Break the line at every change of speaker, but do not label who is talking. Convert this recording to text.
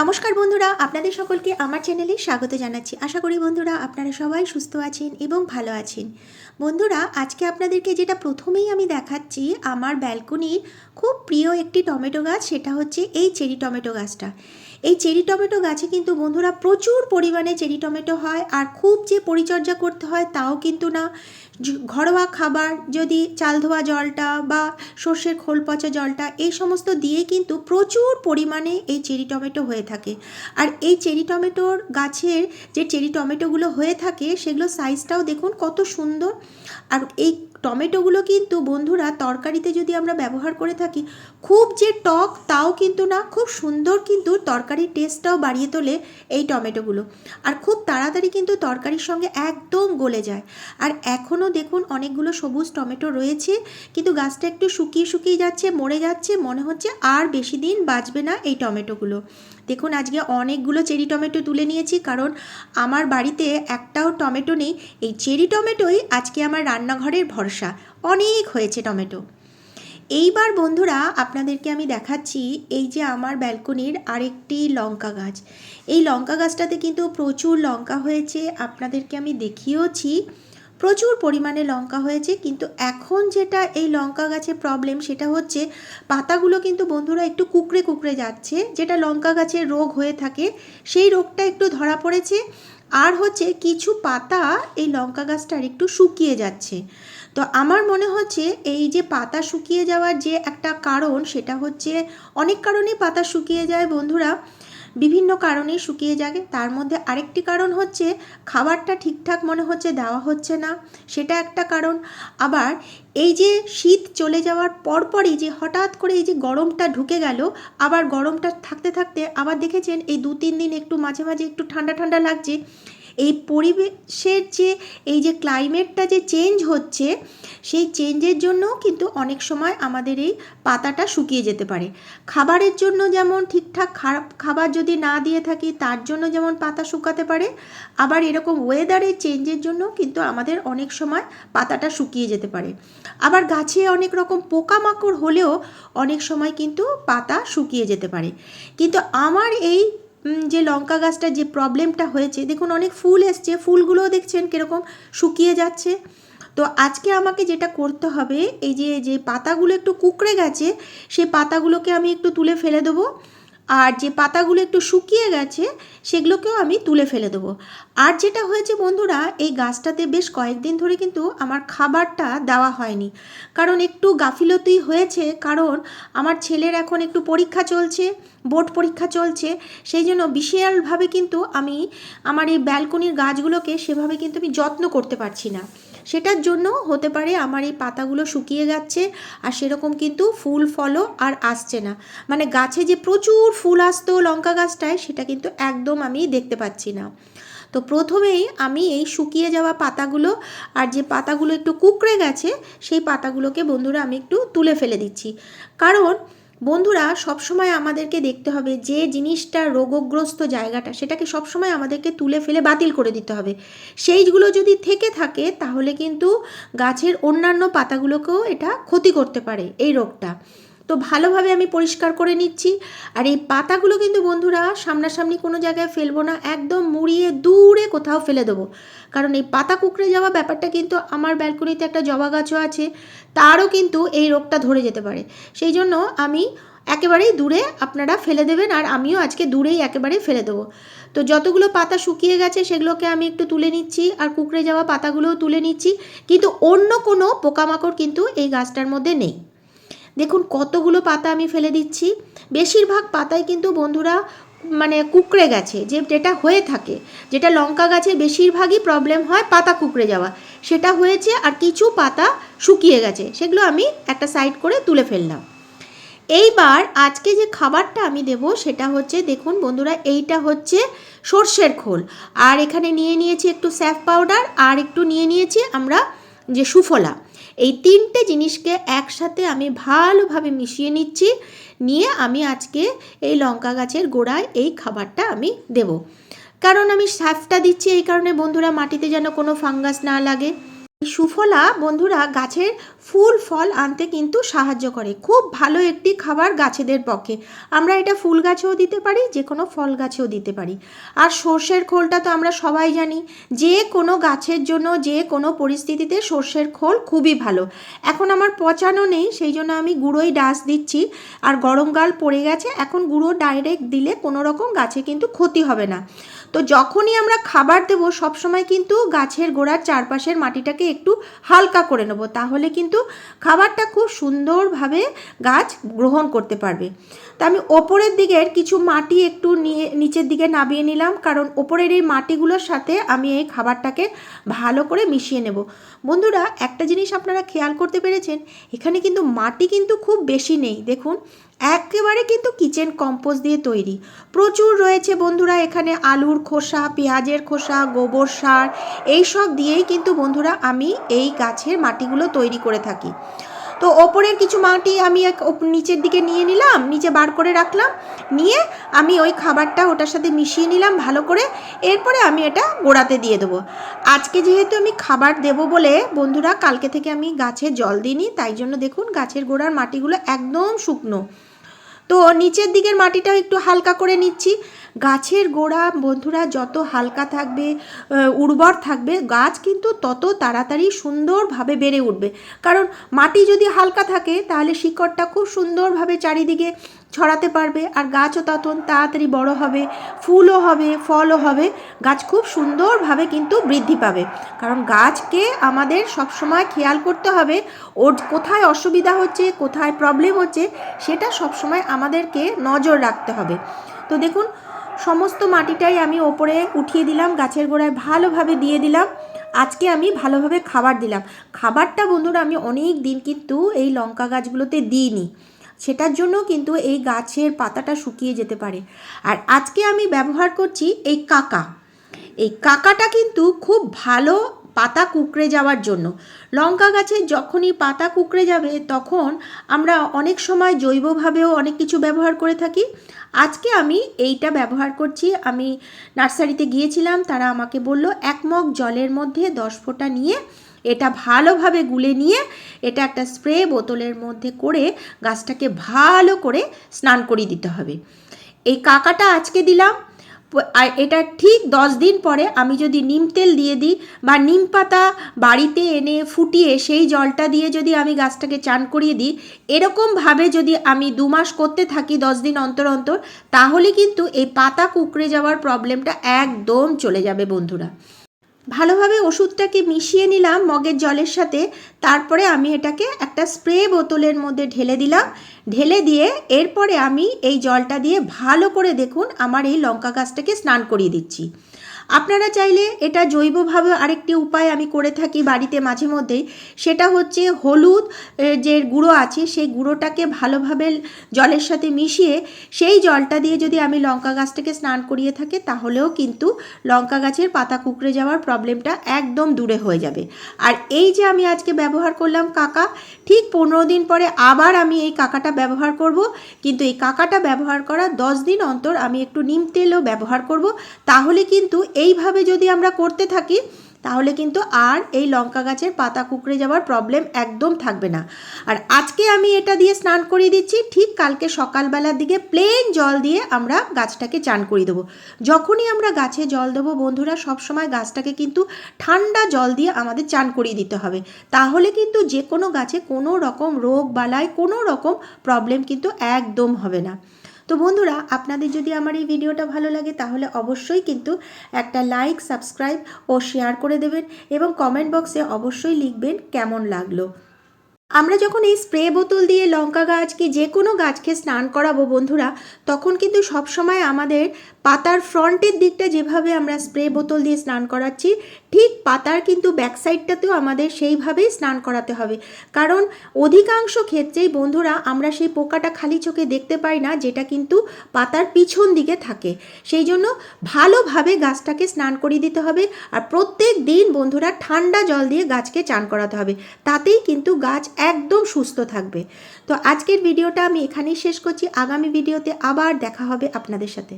নমস্কার বন্ধুরা, আপনাদের সকলকে আমার চ্যানেলে স্বাগত জানাচ্ছি। আশা করি বন্ধুরা আপনারা সবাই সুস্থ আছেন এবং ভালো আছেন। বন্ধুরা, আজকে আপনাদেরকে যেটা প্রথমেই আমি দেখাচ্ছি, আমার ব্যালকনির খুব প্রিয় একটি টমেটো গাছ, সেটা হচ্ছে এই চেরি টমেটো গাছটা। এই চেরি টমেটো গাছে কিন্তু বন্ধুরা প্রচুর পরিমাণে চেরি টমেটো হয় আর খুব যে পরিচর্যা করতে হয় তাও কিন্তু না। ঘরোয়া খাবার যদি চাল ধোয়া জলটা বা সর্ষের খোল পচা জলটা এই সমস্ত দিয়ে কিন্তু প্রচুর পরিমাণে এই চেরি টমেটো হয়ে থাকে। আর এই চেরি টমেটোর গাছের যে চেরি টমেটোগুলো হয়ে থাকে সেগুলো সাইজটাও দেখুন কত সুন্দর। আর এই টমেটোগুলো কিন্তু বন্ধুরা তরকারিতে যদি আমরা ব্যবহার করে থাকি, খুব যে টক তাও কিন্তু না, খুব সুন্দর কিন্তু তরকারির টেস্টটাও বাড়িয়ে তোলে এই টমেটোগুলো। আর খুব তাড়াতাড়ি কিন্তু তরকারির সঙ্গে একদম গলে যায়। আর এখনও দেখুন অনেকগুলো সবুজ টমেটো রয়েছে, কিন্তু গাছটা একটু শুকিয়ে শুকিয়ে যাচ্ছে, মরে যাচ্ছে, মনে হচ্ছে আর বেশি দিন বাঁচবে না এই টমেটোগুলো। দেখুন, আজকে অনেকগুলো চেরি টমেটো তুলে নিয়েছি, কারণ আমার বাড়িতে একটাও টমেটো নেই। এই চেরি টমেটোই আজকে আমার রান্নাঘরের ভরসা। অনেক হয়েছে টমেটো। এইবার বন্ধুরা, আপনাদেরকে আমি দেখাচ্ছি এই যে আমার ব্যালকনির আরেকটি লঙ্কা গাছ। এই লঙ্কা গাছটাতে কিন্তু প্রচুর লঙ্কা হয়েছে। আপনাদেরকে আমি দেখিয়েওছি। প্রচুর পরিমাণে লঙ্কা হয়েছে, কিন্তু এখন যেটা এই লঙ্কা গাছে প্রবলেম সেটা হচ্ছে পাতাগুলো কিন্তু বন্ধুরা একটু কুকড়ে কুকড়ে যাচ্ছে, যেটা লঙ্কা গাছের রোগ হয়ে থাকে, সেই রোগটা একটু ধরা পড়েছে। আর হচ্ছে কিছু পাতা এই লঙ্কা গাছটার একটু শুকিয়ে যাচ্ছে। তো আমার মনে হচ্ছে এই যে পাতা শুকিয়ে যাওয়ার যে একটা কারণ, সেটা হচ্ছে অনেক কারণেই পাতা শুকিয়ে যায় বন্ধুরা। বিভিন্ন কারণেই শুকিয়ে যাবে। তার মধ্যে আরেকটি কারণ হচ্ছে, খাবারটা ঠিকঠাক মনে হচ্ছে দেওয়া হচ্ছে না। সেটা একটা কারণ। আবার এই যে শীত চলে যাওয়ার পরপরই যে হঠাৎ করে এই যে গরমটা ঢুকে গেল, আবার গরমটা থাকতে থাকতে আবার দেখেছেন এই দু তিন দিন একটু মাঝে মাঝে একটু ঠান্ডা ঠান্ডা লাগছে। এই পরিবেশের যে, এই যে ক্লাইমেটটা যে চেঞ্জ হচ্ছে, সেই চেঞ্জের জন্য কিন্তু অনেক সময় আমাদের এই পাতাটা শুকিয়ে যেতে পারে। খাবারের জন্য যেমন ঠিকঠাক খারাপ খাবার যদি না দিয়ে থাকি, তার জন্য যেমন পাতা শুকাতে পারে, আবার এরকম ওয়েদারের চেঞ্জের জন্য কিন্তু আমাদের অনেক সময় পাতাটা শুকিয়ে যেতে পারে। আবার গাছে অনেক রকম পোকামাকড় হলেও অনেক সময় কিন্তু পাতা শুকিয়ে যেতে পারে। কিন্তু আমার এই যে লঙ্কা গাছটার যে প্রবলেমটা হয়েছে, দেখুন অনেক ফুল এসছে, ফুলগুলোও দেখছেন কীরকম শুকিয়ে যাচ্ছে। তো আজকে আমাকে যেটা করতে হবে, এই যে যে পাতাগুলো একটু কুকড়ে গেছে সেই পাতাগুলোকে আমি একটু তুলে ফেলে দেবো। আর যে পাতাগুলো একটু শুকিয়ে গেছে, সেগুলোকেও আমি তুলে ফেলে দেবো। আর যেটা হয়েছে বন্ধুরা, এই গাছটাতে বেশ কয়েকদিন ধরে কিন্তু আমার খাবারটা দেওয়া হয়নি। কারণ একটু গাফিলতি হয়েছে, কারণ আমার ছেলের এখন একটু পরীক্ষা চলছে, বোর্ড পরীক্ষা চলছে, সেই জন্য বিশালভাবে কিন্তু আমি আমার এই ব্যালকনির গাছগুলোকে সেভাবে কিন্তু আমি যত্ন করতে পারছি না। সেটার জন্য হতে পারে আমার এই পাতাগুলো শুকিয়ে যাচ্ছে আর সেরকম কিন্তু ফুল ফলও আর আসছে না। মানে গাছে যে প্রচুর ফুল আসতো লঙ্কা গাছটায়, সেটা কিন্তু একদম আমি দেখতে পাচ্ছি না। তো প্রথমেই আমি এই শুকিয়ে যাওয়া পাতাগুলো আর যে পাতাগুলো একটু কুকড়ে গেছে, সেই পাতাগুলোকে বন্ধুরা আমি একটু তুলে ফেলে দিচ্ছি। কারণ বন্ধুরা, সবসময় আমাদেরকে দেখতে হবে যে জিনিসটা রোগগ্রস্ত জায়গাটা, সেটাকে সবসময় আমাদেরকে তুলে ফেলে বাতিল করে দিতে হবে। সেইগুলো যদি থেকে থাকে, তাহলে কিন্তু গাছের অন্যান্য পাতাগুলোকেও এটা ক্ষতি করতে পারে এই রোগটা। তো ভালোভাবে আমি পরিষ্কার করে নিচ্ছি। আর এই পাতাগুলো কিন্তু বন্ধুরা সামনাসামনি কোনো জায়গায় ফেলব না, একদম মুড়িয়ে দূরে কোথাও ফেলে দেবো। কারণ এই পাতা কুকড়ে যাওয়া ব্যাপারটা কিন্তু আমার ব্যালকনিতে একটা জবা গাছও আছে, তারও কিন্তু এই রোগটা ধরে যেতে পারে। সেই জন্য আমি একেবারেই দূরে আপনারা ফেলে দেবেন আর আমিও আজকে দূরেই একেবারে ফেলে দেবো। তো যতগুলো পাতা শুকিয়ে গেছে সেগুলোকে আমি একটু তুলে নিচ্ছি আর কুকড়ে যাওয়া পাতাগুলোও তুলে নিচ্ছি। কিন্তু অন্য কোনো পোকামাকড় কিন্তু এই গাছটার মধ্যে নেই। দেখুন কতগুলো পাতা আমি ফেলে দিচ্ছি। বেশিরভাগ পাতায় কিন্তু বন্ধুরা মানে কুকড়ে গেছে, যে যেটা হয়ে থাকে। যেটা লঙ্কা গাছের বেশিরভাগই প্রবলেম হয় পাতা কুকড়ে যাওয়া। সেটা হয়েছে আর কিছু পাতা শুকিয়ে গেছে, সেগুলো আমি একটা সাইড করে তুলে ফেললাম। এইবার আজকে যে খাবারটা আমি দেব, সেটা হচ্ছে, দেখুন বন্ধুরা, এইটা হচ্ছে সর্ষের খোল। আর এখানে নিয়ে নিয়েছি একটু স্যাফ পাউডার, আর একটু নিয়ে নিয়েছি আমরা যে সুফলা। এই তিনটে জিনিসকে একসাথে আমি ভালোভাবে মিশিয়ে নিচ্ছি। নিয়ে আমি আজকে এই লঙ্কা গাছের গোড়ায় এই খাবারটা আমি দেব। কারণ আমি স্যাফটা দিচ্ছি এই কারণে বন্ধুরা মাটিতে যেন কোনো ফাঙ্গাস না লাগে। সুফলা, বন্ধুরা, গাছের ফুল, ফল আনতে কিন্তু সাহায্য করে। খুব ভালো একটি খাবার গাছেদের পক্ষে। আমরা এটা ফুল গাছেও দিতে পারি যে কোনো ফল গাছেও দিতে পারি। আর সর্ষের খোলটা তো আমরা সবাই জানি, যে কোনো গাছের জন্য, যে কোনো পরিস্থিতিতে সর্ষের খোল খুবই ভালো। এখন আমার পচানো নেই, সেই জন্য আমি গুঁড়োই ডাস দিচ্ছি। আর গরমকাল পড়ে গেছে, এখন গুঁড়ো ডাইরেক্ট দিলে কোনো রকম গাছে কিন্তু ক্ষতি হবে না। তো যখনই আমরা খাবার দেবো, সবসময় কিন্তু গাছের গোড়ার চারপাশের মাটিটাকে একটু হালকা করে নেব তাহলে কিন্তু খাবারটা খুব সুন্দরভাবে গাছ গ্রহণ করতে পারবে। তা আমি ওপরের দিকের কিছু মাটি একটু নিয়ে, নিচের দিকে নামিয়ে নিলাম। কারণ ওপরের এই মাটিগুলোর সাথে আমি এই খাবারটাকে ভালো করে মিশিয়ে নেব। বন্ধুরা, একটা জিনিস আপনারা খেয়াল করতে পেরেছেন, এখানে কিন্তু মাটি কিন্তু খুব বেশি নেই। দেখুন, একেবারে কিন্তু কিচেন কম্পোস্ট দিয়ে তৈরি। প্রচুর রয়েছে বন্ধুরা এখানে আলুর খোসা, পেঁয়াজের খোসা, গোবর সার এই সব দিয়েই কিন্তু বন্ধুরা আমি এই গাছের মাটিগুলো তৈরি করে থাকি। তো ওপরের কিছু মাটি আমি এক নিচের দিকে নিয়ে নিলাম, নিচে বার করে রাখলাম, নিয়ে আমি ওই খাবারটা ওটার সাথে মিশিয়ে নিলাম ভালো করে, এরপরে আমি এটা গোড়াতে দিয়ে দেবো। আজকে যেহেতু আমি খাবার দেব বলে, বন্ধুরা কালকে থেকে আমি গাছে জল দিইনি, তাই জন্য দেখুন গাছের গোড়ার মাটিগুলো একদম শুকনো। তো নিচের দিকের মাটিটাও একটু হালকা করে নিচ্ছি। গাছের গোড়া বন্ধুরা যত হালকা থাকবে উর্বর থাকবে, গাছ কিন্তু তত তাড়াতাড়ি সুন্দরভাবে বেড়ে উঠবে। কারণ মাটি যদি হালকা থাকে, তাহলে শিকড়টা খুব সুন্দরভাবে চারিদিকে ছড়াতে পারবে। আর গাছও তখন তাড়াতাড়ি বড় হবে, ফুলও হবে, ফলও হবে। গাছ খুব সুন্দরভাবে কিন্তু বৃদ্ধি পাবে। কারণ গাছকে আমাদের সবসময় খেয়াল করতে হবে, ওর কোথায় অসুবিধা হচ্ছে, কোথায় প্রবলেম হচ্ছে, সেটা সবসময় আমাদেরকে নজর রাখতে হবে। তো দেখুন, সমস্ত মাটিটাই আমি ওপরে উঠিয়ে দিলাম, গাছের গোড়ায় ভালোভাবে দিয়ে দিলাম। আজকে আমি ভালোভাবে খাবার দিলাম। খাবারটা বন্ধুরা আমি অনেক দিন কিন্তু এই লঙ্কা গাছগুলোতে দিইনি। সেটার জন্য কিন্তু এই গাছের পাতাটা শুকিয়ে যেতে পারে। আর আজকে আমি ব্যবহার করছি এই কাকা। এই কাকাটা কিন্তু খুব ভালো পাতা কুকড়ে যাওয়ার জন্য। লঙ্কা গাছে যখনই পাতা কুকড়ে যাবে, তখন আমরা অনেক সময় জৈবভাবেও অনেক কিছু ব্যবহার করে থাকি। আজকে আমি এইটা ব্যবহার করছি। আমি নার্সারিতে গিয়েছিলাম, তারা আমাকে বলল, এক মগ জলের মধ্যে দশ ফোঁটা নিয়ে এটা ভালোভাবে গুলে নিয়ে এটা একটা স্প্রে বোতলের মধ্যে করে গাছটাকে ভালো করে স্নান করিয়ে দিতে হবে। এই কাকাটা আজকে দিলাম। এটা ঠিক দশ দিন পরে আমি যদি নিম তেল দিয়ে দিই বা নিম পাতা বাড়িতে এনে ফুটিয়ে সেই জলটা দিয়ে যদি আমি গাছটাকে চান করিয়ে দিই, এরকমভাবে যদি আমি দু মাস করতে থাকি দশ দিন অন্তর অন্তর, তাহলে কিন্তু এই পাতা কুকড়ে যাওয়ার প্রবলেমটা একদম চলে যাবে বন্ধুরা। ভালোভাবে ওষুধটাকে মিশিয়ে নিলাম মগের জলের সাথে। তারপরে আমি এটাকে একটা স্প্রে বোতলের মধ্যে ঢেলে দিলাম। ঢেলে দিয়ে এরপরে আমি এই জলটা দিয়ে ভালো করে দেখুন আমার এই লঙ্কা গাছটাকে স্নান করিয়ে দিচ্ছি। আপনারা চাইলে এটা জৈবভাবে আরেকটি উপায় আমি করে থাকি বাড়িতে মাঝে মধ্যেই। সেটা হচ্ছে হলুদ যে গুঁড়ো আছে, সেই গুঁড়োটাকে ভালোভাবে জলের সাথে মিশিয়ে সেই জলটা দিয়ে যদি আমি লঙ্কা গাছটাকে স্নান করিয়ে থাকি, তাহলেও কিন্তু লঙ্কা গাছের পাতা কুকড়ে যাওয়ার প্রবলেমটা একদম দূরে হয়ে যাবে। আর এই যে আমি আজকে ব্যবহার করলাম কাকা, ঠিক পনেরো দিন পরে আবার আমি এই কাকাটা ব্যবহার করব। কিন্তু এই কাকাটা ব্যবহার করার দশ দিন অন্তর আমি একটু নিম তেলও ব্যবহার করব। তাহলে কিন্তু এইভাবে যদি আমরা করতে থাকি, তাহলে কিন্তু আর এই লঙ্কা গাছের পাতা কুকড়ে যাওয়ার প্রবলেম একদম থাকবে না। আর আজকে আমি এটা দিয়ে স্নান করিয়ে দিচ্ছি, ঠিক কালকে সকালবেলার দিকে প্লেন জল দিয়ে আমরা গাছটাকে চান করিয়ে দেবো। যখনই আমরা গাছে জল দেবো, বন্ধুরা সবসময় গাছটাকে কিন্তু ঠান্ডা জল দিয়ে আমাদের চান করিয়ে দিতে হবে। তাহলে কিন্তু যে কোনো গাছে কোনো রকম রোগ বালায় কোনো রকম প্রবলেম কিন্তু একদম হবে না। তো বন্ধুরা, আপনাদের যদি আমার এই ভিডিওটা ভালো লাগে, তাহলে অবশ্যই কিন্তু একটা লাইক, সাবস্ক্রাইব ও শেয়ার করে দেবেন এবং কমেন্ট বক্সে অবশ্যই লিখবেন কেমন লাগল। আমরা যখন এই স্প্রে বোতল দিয়ে লঙ্কা গাছ কি যে কোনো গাছকে স্নান করাবো বন্ধুরা, তখন কিন্তু সবসময় আমাদের পাতার ফ্রন্টের দিকটা যেভাবে আমরা স্প্রে বোতল দিয়ে স্নান করাচ্ছি, ঠিক পাতার কিন্তু ব্যাক সাইডটাতেও আমাদের সেইভাবেই স্নান করাতে হবে। কারণ অধিকাংশ ক্ষেত্রেই বন্ধুরা, আমরা সেই পোকাটা খালি চোখে দেখতে পাই না, যেটা কিন্তু পাতার পিছন দিকে থাকে। সেই জন্য ভালোভাবে গাছটাকে স্নান করিয়ে দিতে হবে আর প্রত্যেক দিন বন্ধুরা ঠান্ডা জল দিয়ে গাছকে চান করাতে হবে। তাতেই কিন্তু গাছ একদম সুস্থ থাকবে। তো আজকের ভিডিওটা আমি এখানেই শেষ করছি। আগামী ভিডিওতে আবার দেখা হবে আপনাদের সাথে।